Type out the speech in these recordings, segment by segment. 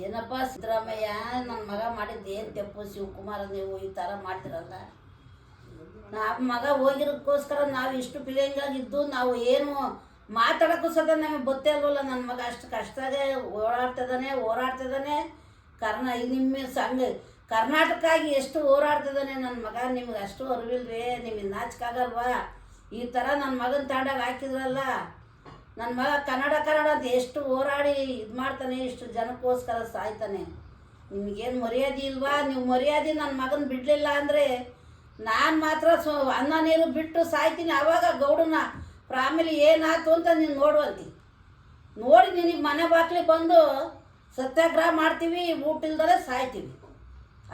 ಏನಪ್ಪ ಸಿದ್ದರಾಮಯ್ಯ? ನನ್ನ ಮಗ ಮಾಡಿದ್ದು ಏನು ತೆಪ್ಪು? ಶಿವಕುಮಾರ ನೀವು ಈ ಥರ ಮಾಡ್ತಿರಲ್ಲ? ನಾ ಮಗ ಹೋಗಿರೋಕ್ಕೋಸ್ಕರ ನಾವು ಇಷ್ಟು ಫಿಲಿಂಗಾಗಿದ್ದು ನಾವು ಏನು ಮಾತಾಡೋಕ್ಕೂ ಸದ ನಮಗೆ ಗೊತ್ತೇ ಅಲ್ವಲ್ಲ ನನ್ನ ಮಗ ಅಷ್ಟು ಕಷ್ಟದೇ ಓಡಾಡ್ತಿದ್ದಾನೆ ಹೋರಾಡ್ತಿದ್ದಾನೆ ಕರ್ನ ನಿಮ್ಮ ಸಂಘ ಕರ್ನಾಟಕಾಗಿ ಎಷ್ಟು ಹೋರಾಡ್ತಿದ್ದಾನೆ ನನ್ನ ಮಗ? ನಿಮ್ಗೆ ಅಷ್ಟು ಅರಿವಿಲ್ರಿ, ನಿಮಗೆ ನಾಚಿಕಾಗಲ್ವಾ? ಈ ಥರ ನನ್ನ ಮಗನ ತಾಂಡಾಗ ಹಾಕಿದ್ರಲ್ಲ. ನನ್ನ ಮಗ ಕನ್ನಡ ಕನ್ನಡ ಅಂತ ಎಷ್ಟು ಹೋರಾಡಿ ಇದು ಮಾಡ್ತಾನೆ, ಇಷ್ಟು ಜನಕ್ಕೋಸ್ಕರ ಸಾಯ್ತಾನೆ. ನಿಮಗೇನು ಮರ್ಯಾದೆ ಇಲ್ವಾ? ನೀವು ಮರ್ಯಾದೆ ನನ್ನ ಮಗನ ಬಿಡಲಿಲ್ಲ ಅಂದರೆ ನಾನು ಮಾತ್ರ ಸೊ ಅನ್ನ, ನೀರು ಬಿಟ್ಟು ಸಾಯ್ತೀನಿ. ಆವಾಗ ಗೌಡನ ಪ್ರಾಮಿಲಿ ಏನಾಯ್ತು ಅಂತ ನೀನು ನೋಡುವಂತಿ. ನೋಡಿ ನಿನಗೆ ಮನೆ ಬಾಗಿಲಿಗೆ ಬಂದು ಸತ್ಯಾಗ್ರಹ ಮಾಡ್ತೀವಿ, ಊಟ ಇಲ್ದಲೇ ಸಾಯ್ತೀವಿ.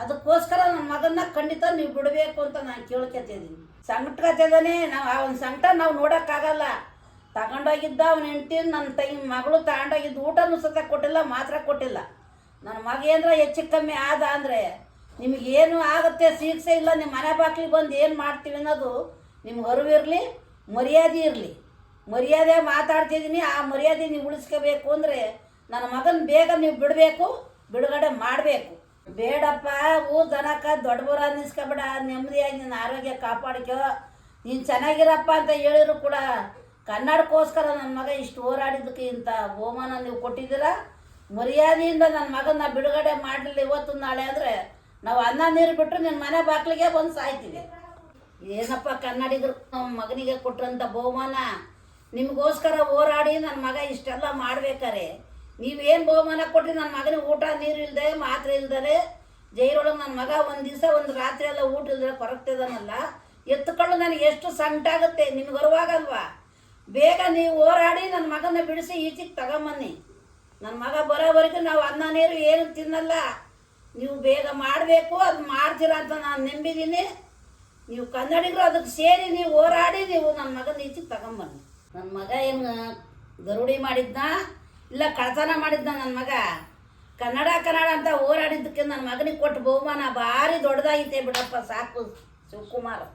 ಅದಕ್ಕೋಸ್ಕರ ನನ್ನ ಮಗನ್ನ ಖಂಡಿತ ನೀವು ಬಿಡಬೇಕು ಅಂತ ನಾನು ಕೇಳ್ಕೊತಿದ್ದೀನಿ. ಸಂಕಟಕತ್ತಿದ್ದಾನೆ ನಾವು ಆ ಒಂದು ಸಂಕಟ ನಾವು ನೋಡೋಕ್ಕಾಗಲ್ಲ. ತಗೊಂಡೋಗಿದ್ದ ಅವನ ಹೆಂಡತಿ, ನನ್ನ ತೈ ಮಗಳು ತಗೊಂಡೋಗಿದ್ದು ಊಟನೂ ಸತ ಕೊಟ್ಟಿಲ್ಲ, ಮಾತ್ರ ಕೊಟ್ಟಿಲ್ಲ. ನನ್ನ ಮಗ ಹೆಚ್ಚಿಗೆ ಹೆಚ್ಚು ಕಮ್ಮಿ ಆದ ಅಂದರೆ ನಿಮಗೇನು ಆಗುತ್ತೆ, ಶಿಕ್ಷೆ ಇಲ್ಲ ನಿಮ್ಮ ಮನೆ ಬಾಕ್ಲಿಗೆ ಬಂದು ಏನು ಮಾಡ್ತೀವಿ ಅನ್ನೋದು ನಿಮ್ಗೆ ಅರಿವಿರಲಿ ಮರ್ಯಾದೆ ಇರಲಿ. ಮರ್ಯಾದೆ ಮಾತಾಡ್ತಿದ್ದೀನಿ, ಆ ಮರ್ಯಾದೆ ನೀವು ಉಳಿಸ್ಕೋಬೇಕು ಅಂದರೆ ನನ್ನ ಮಗನ ಬೇಗ ನೀವು ಬಿಡಬೇಕು, ಬಿಡುಗಡೆ ಮಾಡಬೇಕು. ಬೇಡಪ್ಪ, ಊ ದನಕ ದೊಡ್ಡ ಬರ ಅನ್ನಿಸ್ಕೊಬೇಡ, ನೆಮ್ಮದಿಯಾಗಿ ನಿನ್ನ ಆರೋಗ್ಯ ಕಾಪಾಡ್ಕೋ. ನೀನು ಚೆನ್ನಾಗಿರಪ್ಪ ಅಂತ ಹೇಳಿದ್ರು ಕೂಡ ಕನ್ನಡಕ್ಕೋಸ್ಕರ ನನ್ನ ಮಗ ಇಷ್ಟು ಹೋರಾಡಿದ್ದಕ್ಕೆ ಇಂಥ ಬಹುಮಾನ ನೀವು ಕೊಟ್ಟಿದ್ದೀರ? ಮರ್ಯಾದೆಯಿಂದ ನನ್ನ ಮಗನ ಬಿಡುಗಡೆ ಮಾಡಲಿಲ್ಲ ಇವತ್ತು ನಾಳೆ ಅಂದರೆ ನಾವು ಅನ್ನ ನೀರು ಬಿಟ್ಟರೆ ನಿನ್ನ ಮನೆ ಬಾಗಿಲಿಗೆ ಬಂದು ಸಾಯ್ತೀವಿ. ಏನಪ್ಪ ಕನ್ನಡಿಗರು ನಮ್ಮ ಮಗನಿಗೆ ಕೊಟ್ಟಿರೋಂಥ ಬಹುಮಾನ? ನಿಮಗೋಸ್ಕರ ಹೋರಾಡಿ ನನ್ನ ಮಗ ಇಷ್ಟೆಲ್ಲ ಮಾಡ್ಬೇಕಾರೆ. ನೀವೇನು ಬಹುಮಾನ ಕೊಟ್ರಿ ನನ್ನ ಮಗನಿಗೆ ಊಟ, ನೀರು ಇಲ್ಲದೆ ಮಾತ್ರೆ ಇಲ್ದರೆ ಜೈಲೊಳಗೆ ನನ್ನ ಮಗ ಒಂದು ದಿವಸ ಒಂದು ರಾತ್ರಿ ಎಲ್ಲ ಊಟ ಇಲ್ದರೆ ಕೊರಗ್ತಿದ್ದಾನಲ್ಲ ಎತ್ಕೊಂಡು ನನಗೆ ಎಷ್ಟು ಸಂಟಾಗುತ್ತೆ? ನಿಮ್ಗೆ ಬರುವಾಗಲ್ವಾ ಬೇಗ ನೀವು ಹೋರಾಡಿ ನನ್ನ ಮಗನ ಬಿಡಿಸಿ ಈಚೆಗೆ ತಗೊಂಬನ್ನಿ. ನನ್ನ ಮಗ ಬರೋವರೆಗೂ ನಾವು ಅನ್ನ ನೀರು ಏನು ತಿನ್ನಲ್ಲ. ನೀವು ಬೇಗ ಮಾಡಬೇಕು, ಅದು ಮಾಡ್ತೀರ ಅಂತ ನಾನು ನಂಬಿದ್ದೀನಿ ನೀವು ಕನ್ನಡಿಗರು ಅದಕ್ಕೆ ಸೇರಿ ನೀವು ಹೋರಾಡಿ ನೀವು ನನ್ನ ಮಗನ ಈಚೆಗೆ ತಗೊಂಬನ್ನಿ. ನನ್ನ ಮಗ ಏನು ಗರುಡಿ ಮಾಡಿದ್ನ? ಇಲ್ಲ ಕಳ್ತನ ಮಾಡಿದ್ನ ನನ್ನ ಮಗ? ಕನ್ನಡ ಕನ್ನಡ ಅಂತ ಹೋರಾಡಿದ್ದಕ್ಕೆ ನನ್ನ ಮಗನಿಗೆ ಕೊಟ್ಟು ಬಹುಮಾನ ಭಾರಿ ದೊಡ್ಡದಾಗಿತ್ತೆ ಬಿಡಪ್ಪ ಸಾಕು ಶಿವಕುಮಾರ್.